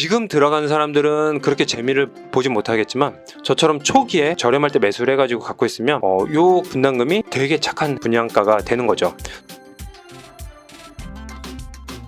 지금 들어가는 사람들은 그렇게 재미를 보지 못하겠지만 저처럼 초기에 저렴할 때 매수를 해가지고 갖고 있으면 어, 요 분담금이 되게 착한 분양가가 되는 거죠.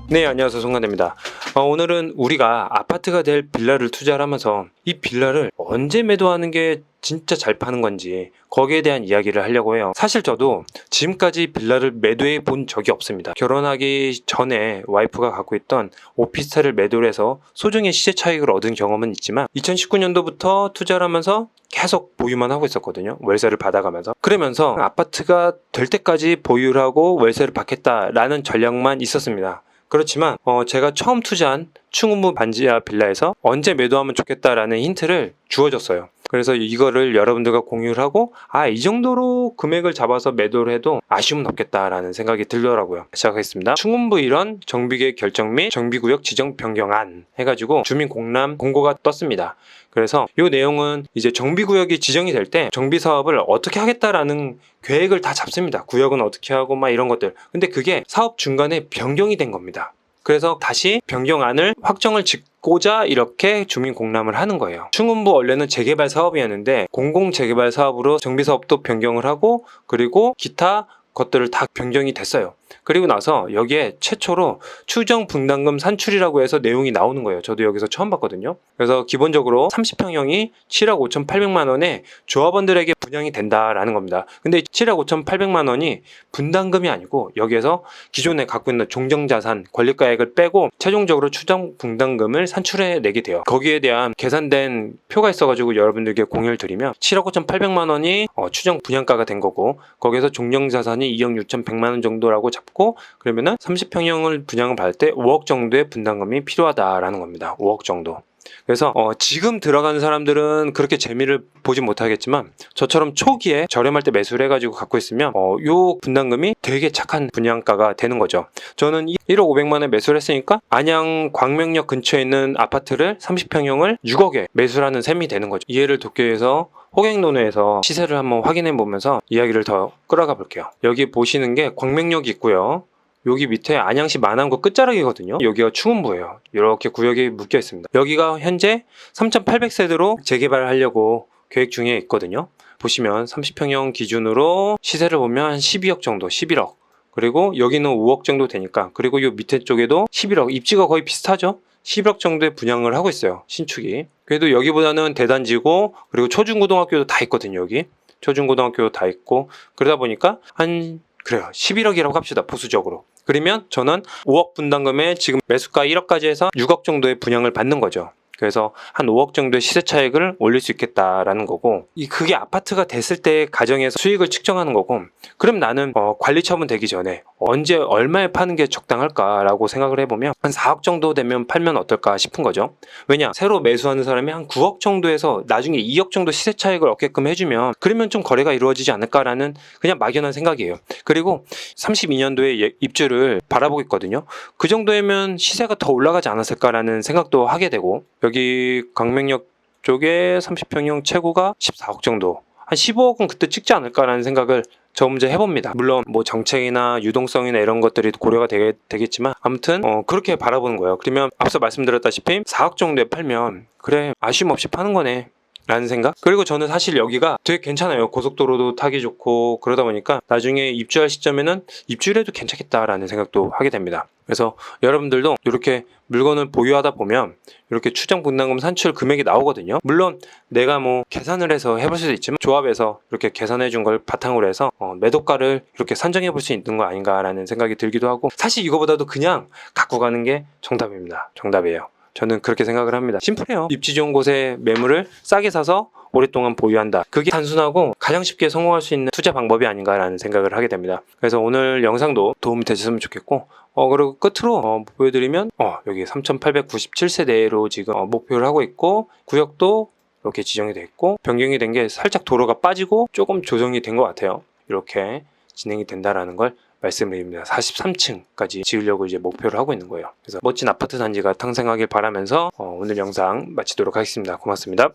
네, 안녕하세요. 송관대입니다. 어, 오늘은 우리가 아파트가 될 빌라를 투자를 하면서 이 빌라를 언제 매도하는 게 진짜 잘 파는 건지 거기에 대한 이야기를 하려고 해요. 사실 저도 지금까지 빌라를 매도해 본 적이 없습니다. 결혼하기 전에 와이프가 갖고 있던 오피스텔을 매도를 해서 소정의 시세 차익을 얻은 경험은 있지만 2019년도부터 투자를 하면서 계속 보유만 하고 있었거든요. 월세를 받아가면서. 그러면서 아파트가 될 때까지 보유를 하고 월세를 받겠다라는 전략만 있었습니다. 그렇지만 어, 제가 처음 투자한 충무부 반지하 빌라에서 언제 매도하면 좋겠다라는 힌트를 주어졌어요. 그래서 이거를 여러분들과 공유를 하고 아 이 정도로 금액을 잡아서 매도를 해도 아쉬움은 없겠다라는 생각이 들더라고요. 시작하겠습니다. 충무부 일원 정비계획 결정 및 정비구역 지정 변경안 해가지고 주민 공람 공고가 떴습니다. 그래서 이 내용은 이제 정비구역이 지정이 될 때 정비 사업을 어떻게 하겠다라는 계획을 다 잡습니다. 구역은 어떻게 하고 막 이런 것들. 근데 그게 사업 중간에 변경이 된 겁니다. 그래서 다시 변경안을 확정을 짓고자 이렇게 주민 공람을 하는 거예요. 충운부 원래는 재개발 사업이었는데 공공 재개발 사업으로 정비 사업도 변경을 하고 그리고 기타 것들을 다 변경이 됐어요. 그리고 나서 여기에 최초로 추정 분담금 산출이라고 해서 내용이 나오는 거예요. 저도 여기서 처음 봤거든요. 그래서 기본적으로 30평형이 7억 5,800만 원에 조합원들에게 분양이 된다라는 겁니다. 근데 7억 5,800만 원이 분담금이 아니고 여기에서 기존에 갖고 있는 종정자산 권리가액을 빼고 최종적으로 추정 분담금을 산출해 내게 돼요. 거기에 대한 계산된 표가 있어가지고 여러분들께 공유를 드리면 7억 5,800만 원이 어, 추정 분양가가 된 거고 거기에서 종정자산이 2억 6,100만 원 정도라고 잡고 그러면은 30평형을 분양을 받을 때 5억 정도의 분담금이 필요하다라는 겁니다. 5억 정도. 그래서 어, 지금 들어가는 사람들은 그렇게 재미를 보지 못하겠지만 저처럼 초기에 저렴할 때 매수를 해가지고 갖고 있으면 어, 요 분담금이 되게 착한 분양가가 되는 거죠. 저는 1억 500만 원에 매수를 했으니까 안양 광명역 근처에 있는 아파트를 30평형을 6억에 매수를 하는 셈이 되는 거죠. 이해를 돕기 위해서 호갱론에서 시세를 한번 확인해 보면서 이야기를 더 끌어가 볼게요. 여기 보시는 게 광명역이 있고요. 여기 밑에 안양시 만안구 끝자락이거든요. 여기가 충운부예요. 이렇게 구역이 묶여 있습니다. 여기가 현재 3,800세대로 재개발을 하려고 계획 중에 있거든요. 보시면 30평형 기준으로 시세를 보면 한 12억 정도, 11억. 그리고 여기는 5억 정도 되니까. 그리고 이 밑에 쪽에도 11억. 입지가 거의 비슷하죠? 11억 정도의 분양을 하고 있어요. 신축이. 그래도 여기보다는 대단지고 그리고 초중고등학교도 다 있거든요. 여기. 초중고등학교도 다 있고 그러다 보니까 한 그래요. 11억이라고 합시다. 보수적으로. 그러면 저는 5억 분담금에 지금 매수가 1억까지 해서 6억 정도의 분양을 받는 거죠. 그래서 한 5억 정도의 시세 차익을 올릴 수 있겠다라는 거고 이 그게 아파트가 됐을 때 가정에서 수익을 측정하는 거고 그럼 나는 어, 관리 처분 되기 전에 언제 얼마에 파는 게 적당할까라고 생각을 해보면 한 4억 정도 되면 팔면 어떨까 싶은 거죠. 왜냐 새로 매수하는 사람이 한 9억 정도에서 나중에 2억 정도 시세 차익을 얻게끔 해주면 그러면 좀 거래가 이루어지지 않을까라는 그냥 막연한 생각이에요. 그리고 32년도에 입주를 바라보고 있거든요. 그 정도면 시세가 더 올라가지 않았을까라는 생각도 하게 되고 여기 광명역 쪽에 30평형 최고가 14억 정도 한 15억은 그때 찍지 않을까라는 생각을 저 문제 해봅니다. 물론 뭐 정책이나 유동성이나 이런 것들이 고려가 되겠, 되겠 지만 아무튼 어, 그렇게 바라보는 거예요. 그러면 앞서 말씀드렸다시피 4억 정도에 팔면 그래 아쉬움 없이 파는 거네. 라는 생각? 그리고 저는 사실 여기가 되게 괜찮아요. 고속도로도 타기 좋고 그러다 보니까 나중에 입주할 시점에는 입주를 해도 괜찮겠다라는 생각도 하게 됩니다. 그래서 여러분들도 이렇게 물건을 보유하다 보면 이렇게 추정 분담금 산출 금액이 나오거든요. 물론 내가 뭐 계산을 해서 해볼 수도 있지만 조합에서 이렇게 계산해 준 걸 바탕으로 해서 어, 매도가를 이렇게 산정해 볼 수 있는 거 아닌가라는 생각이 들기도 하고 사실 이거보다도 그냥 갖고 가는 게 정답입니다. 정답이에요. 저는 그렇게 생각을 합니다. 심플해요. 입지 좋은 곳에 매물을 싸게 사서 오랫동안 보유한다. 그게 단순하고 가장 쉽게 성공할 수 있는 투자 방법이 아닌가라는 생각을 하게 됩니다. 그래서 오늘 영상도 도움이 되셨으면 좋겠고, 어, 그리고 끝으로 어, 보여드리면, 어, 여기 3,897세대로 지금 어, 목표를 하고 있고, 구역도 이렇게 지정이 돼 있고, 변경이 된 게 살짝 도로가 빠지고 조금 조정이 된 것 같아요. 이렇게 진행이 된다라는 걸 말씀드립니다. 43층까지 지으려고 이제 목표를 하고 있는 거예요. 그래서 멋진 아파트 단지가 탄생하길 바라면서 어, 오늘 영상 마치도록 하겠습니다. 고맙습니다.